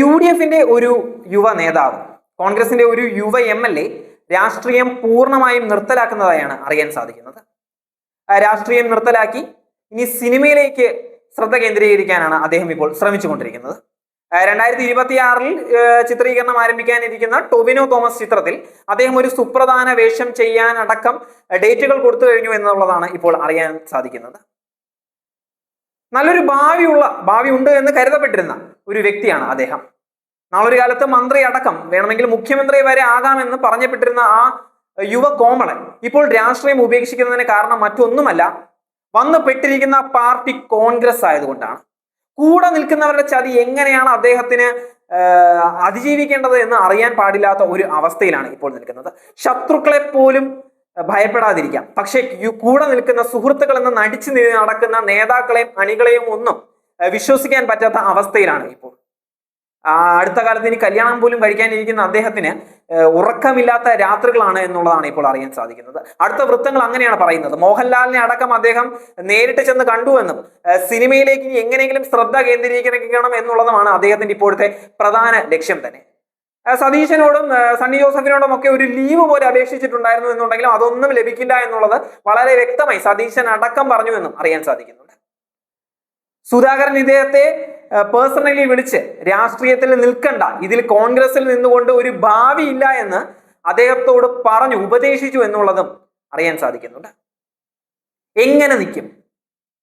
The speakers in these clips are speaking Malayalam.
യു ഡി എഫിന്റെ ഒരു യുവ നേതാവ് കോൺഗ്രസിന്റെ ഒരു യുവ എം എൽ എ രാഷ്ട്രീയം പൂർണമായും നിർത്തലാക്കുന്നതായാണ് അറിയാൻ സാധിക്കുന്നത്. രാഷ്ട്രീയം നിർത്തലാക്കി ഇനി സിനിമയിലേക്ക് ശ്രദ്ധ കേന്ദ്രീകരിക്കാനാണ് അദ്ദേഹം ഇപ്പോൾ ശ്രമിച്ചുകൊണ്ടിരിക്കുന്നത്. കൊണ്ടിരിക്കുന്നത് രണ്ടായിരത്തി ഇരുപത്തി ആറിൽ ചിത്രീകരണം ആരംഭിക്കാനിരിക്കുന്ന ടൊവിനോ തോമസ് ചിത്രത്തിൽ അദ്ദേഹം ഒരു സുപ്രധാന വേഷം ചെയ്യാനടക്കം ഡേറ്റുകൾ കൊടുത്തു കഴിഞ്ഞു എന്നുള്ളതാണ് ഇപ്പോൾ അറിയാൻ സാധിക്കുന്നത്. നല്ലൊരു ഭാവിയുള്ള ഭാവി ഉണ്ട് എന്ന് കരുതപ്പെട്ടിരുന്ന ഒരു വ്യക്തിയാണ് അദ്ദേഹം. നാളൊരു കാലത്ത് മന്ത്രി അടക്കം വേണമെങ്കിൽ മുഖ്യമന്ത്രി വരെ ആകാമെന്ന് പറഞ്ഞപ്പെട്ടിരുന്ന ആ യുവ കോമളൻ ഇപ്പോൾ രാഷ്ട്രീയം ഉപേക്ഷിക്കുന്നതിന് കാരണം മറ്റൊന്നുമല്ല വന്നു പെട്ടിരിക്കുന്ന പാർട്ടി കോൺഗ്രസ് ആയതുകൊണ്ടാണ്. കൂടെ നിൽക്കുന്നവരുടെ ചതി എങ്ങനെയാണ് അദ്ദേഹത്തിന് അതിജീവിക്കേണ്ടത് എന്ന് അറിയാൻ പാടില്ലാത്ത ഒരു അവസ്ഥയിലാണ് ഇപ്പോൾ നിൽക്കുന്നത്. ശത്രുക്കളെ പോലും ഭയപ്പെടാതിരിക്കാം. പക്ഷേ കൂടെ നിൽക്കുന്ന സുഹൃത്തുക്കൾ എന്ന് നടിച്ചു നടക്കുന്ന നേതാക്കളെയും അണികളെയും ഒന്നും വിശ്വസിക്കാൻ പറ്റാത്ത അവസ്ഥയിലാണ് ഇപ്പോൾ. അടുത്ത കാലത്ത് ഇനി കല്യാണം പോലും കഴിക്കാനിരിക്കുന്ന അദ്ദേഹത്തിന് ഉറക്കമില്ലാത്ത രാത്രികളാണ് എന്നുള്ളതാണ് ഇപ്പോൾ അറിയാൻ സാധിക്കുന്നത്. അടുത്ത വൃത്തങ്ങൾ അങ്ങനെയാണ് പറയുന്നത്. മോഹൻലാലിനെ അടക്കം അദ്ദേഹം നേരിട്ട് ചെന്ന് കണ്ടുവെന്നും സിനിമയിലേക്ക് ഇനി എങ്ങനെയെങ്കിലും ശ്രദ്ധ കേന്ദ്രീകരിക്കണം എന്നുള്ളതുമാണ് അദ്ദേഹത്തിന്റെ ഇപ്പോഴത്തെ പ്രധാന ലക്ഷ്യം തന്നെ. സതീശനോടും സണ്ണി ജോസഫിനോടും ഒക്കെ ഒരു ലീവ് പോലെ അപേക്ഷിച്ചിട്ടുണ്ടായിരുന്നു എന്നുണ്ടെങ്കിലും അതൊന്നും ലഭിക്കില്ല എന്നുള്ളത് വളരെ വ്യക്തമായി സതീശൻ അടക്കം പറഞ്ഞു എന്നും അറിയാൻ സാധിക്കുന്നുണ്ട്. സുധാകരൻ ഇദ്ദേഹത്തെ പേഴ്സണലി വിളിച്ച് രാഷ്ട്രീയത്തിൽ നിൽക്കണ്ട ഇതിൽ കോൺഗ്രസിൽ നിന്നുകൊണ്ട് ഒരു ഭാവി ഇല്ല എന്ന് അദ്ദേഹത്തോട് പറഞ്ഞു ഉപദേശിച്ചു എന്നുള്ളതും അറിയാൻ സാധിക്കുന്നുണ്ട്. എങ്ങനെ നിൽക്കും?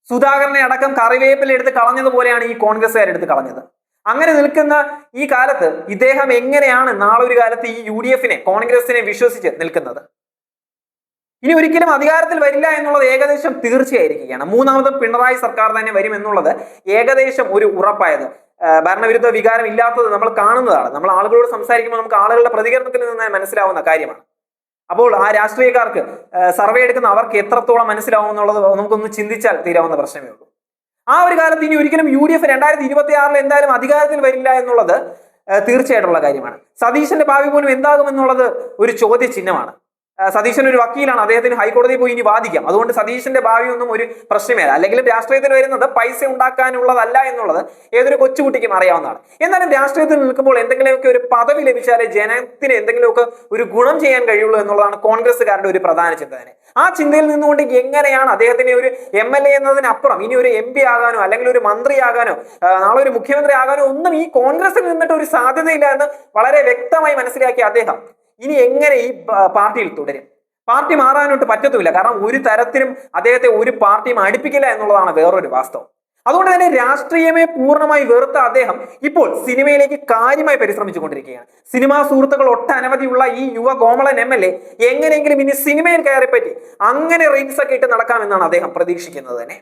സുധാകരനെ അടക്കം കറിവേപ്പിലെടുത്ത് കളഞ്ഞതുപോലെയാണ് ഈ കോൺഗ്രസ്സുകാരെടുത്ത് കളഞ്ഞത്. അങ്ങനെ നിൽക്കുന്ന ഈ കാലത്ത് ഇദ്ദേഹം എങ്ങനെയാണ് നാളെ ഒരു കാലത്ത് ഈ യു ഡി എഫിനെ കോൺഗ്രസിനെ വിശ്വസിച്ച് നിൽക്കുന്നത്? ഇനി ഒരിക്കലും അധികാരത്തിൽ വരില്ല എന്നുള്ളത് ഏകദേശം തീർച്ചയായിരിക്കുകയാണ്. മൂന്നാമത് പിണറായി സർക്കാർ തന്നെ വരും എന്നുള്ളത് ഏകദേശം ഒരു ഉറപ്പായത്. ഭരണവിരുദ്ധ വികാരം ഇല്ലാത്തത് നമ്മൾ കാണുന്നതാണ്. നമ്മൾ ആളുകളോട് സംസാരിക്കുമ്പോൾ നമുക്ക് ആളുകളുടെ പ്രതികരണത്തിൽ നിന്ന് മനസ്സിലാവുന്ന കാര്യമാണ്. അപ്പോൾ ആ രാഷ്ട്രീയക്കാർക്ക് സർവേ എടുക്കുന്ന അവർക്ക് എത്രത്തോളം മനസ്സിലാവും എന്നുള്ളത് നമുക്കൊന്ന് ചിന്തിച്ചാൽ തീരാവുന്ന പ്രശ്നമേ ഉള്ളൂ. ആ ഒരു കാലത്ത് ഇനി ഒരിക്കലും യു ഡി എഫ് രണ്ടായിരത്തി ഇരുപത്തി ആറിൽ എന്തായാലും അധികാരത്തിൽ വരില്ല എന്നുള്ളത് തീർച്ചയായിട്ടുള്ള കാര്യമാണ്. സതീശന്റെ ഭാവി പോലും എന്താകും എന്നുള്ളത് ഒരു ചോദ്യചിഹ്നമാണ്. സതീശൻ ഒരു വക്കീലാണ്. അദ്ദേഹത്തിന് ഹൈക്കോടതി പോയി ഇനി വാദിക്കാം. അതുകൊണ്ട് സതീശന്റെ ഭാവി ഒന്നും ഒരു പ്രശ്നമേ അല്ല അല്ലെങ്കിൽ രാഷ്ട്രീയത്തിൽ വരുന്നത് പൈസ ഉണ്ടാക്കാനുള്ളതല്ല എന്നുള്ളത് ഏതൊരു കൊച്ചുകുട്ടിക്കും അറിയാവുന്നതാണ്. എന്നാലും രാഷ്ട്രീയത്തിൽ നിൽക്കുമ്പോൾ എന്തെങ്കിലുമൊക്കെ ഒരു പദവി ലഭിച്ചാലേ ജനത്തിന് എന്തെങ്കിലുമൊക്കെ ഒരു ഗുണം ചെയ്യാൻ കഴിയുള്ളൂ എന്നുള്ളതാണ് കോൺഗ്രസ്സുകാരുടെ ഒരു പ്രധാന ചിന്ത തന്നെ ആ ചിന്തയിൽ നിന്നുകൊണ്ട് എങ്ങനെയാണ് അദ്ദേഹത്തിന് ഒരു എം എൽ എ എന്നതിനപ്പുറം ഇനി ഒരു എം പി ആകാനോ അല്ലെങ്കിൽ ഒരു മന്ത്രിയാകാനോ നാളെ ഒരു മുഖ്യമന്ത്രി ആകാനോ ഒന്നും ഈ കോൺഗ്രസിൽ നിന്നിട്ട് ഒരു സാധ്യതയില്ല എന്ന് വളരെ വ്യക്തമായി മനസ്സിലാക്കിയ അദ്ദേഹം. ഇനി എങ്ങനെ ഈ പാർട്ടിയിൽ തുടരും? പാർട്ടി മാറാനോട്ട് പറ്റത്തുമില്ല. കാരണം ഒരു തരത്തിലും അദ്ദേഹത്തെ ഒരു പാർട്ടിയും അടുപ്പിക്കില്ല എന്നുള്ളതാണ് വേറൊരു വാസ്തവം. അതുകൊണ്ട് തന്നെ രാഷ്ട്രീയമേ പൂർണമായി വെറുത്ത അദ്ദേഹം ഇപ്പോൾ സിനിമയിലേക്ക് കാര്യമായി പരിശ്രമിച്ചു കൊണ്ടിരിക്കുകയാണ് സിനിമാ സുഹൃത്തുക്കൾ ഒട്ടനവധിയുള്ള ഈ യുവ കോമളൻ എം എൽ എ എങ്ങനെയെങ്കിലും ഇനി സിനിമയിൽ കയറിപ്പറ്റി അങ്ങനെ റീൽസ് ഒക്കെ ഇട്ട് നടക്കാമെന്നാണ് അദ്ദേഹം പ്രതീക്ഷിക്കുന്നത് തന്നെ.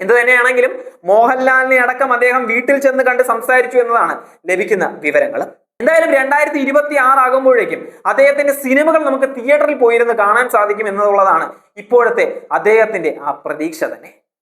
എന്ത് തന്നെയാണെങ്കിലും മോഹൻലാലിനെ അടക്കം അദ്ദേഹം വീട്ടിൽ ചെന്ന് കണ്ട് സംസാരിച്ചു എന്നതാണ് ലഭിക്കുന്ന വിവരങ്ങൾ എന്തായാലും രണ്ടായിരത്തി ഇരുപത്തി ആറ് ആകുമ്പോഴേക്കും അദ്ദേഹത്തിന്റെ സിനിമകൾ നമുക്ക് തിയേറ്ററിൽ പോയിരുന്ന് കാണാൻ സാധിക്കും എന്നുള്ളതാണ് ഇപ്പോഴത്തെ അദ്ദേഹത്തിന്റെ ആ പ്രതീക്ഷ തന്നെ.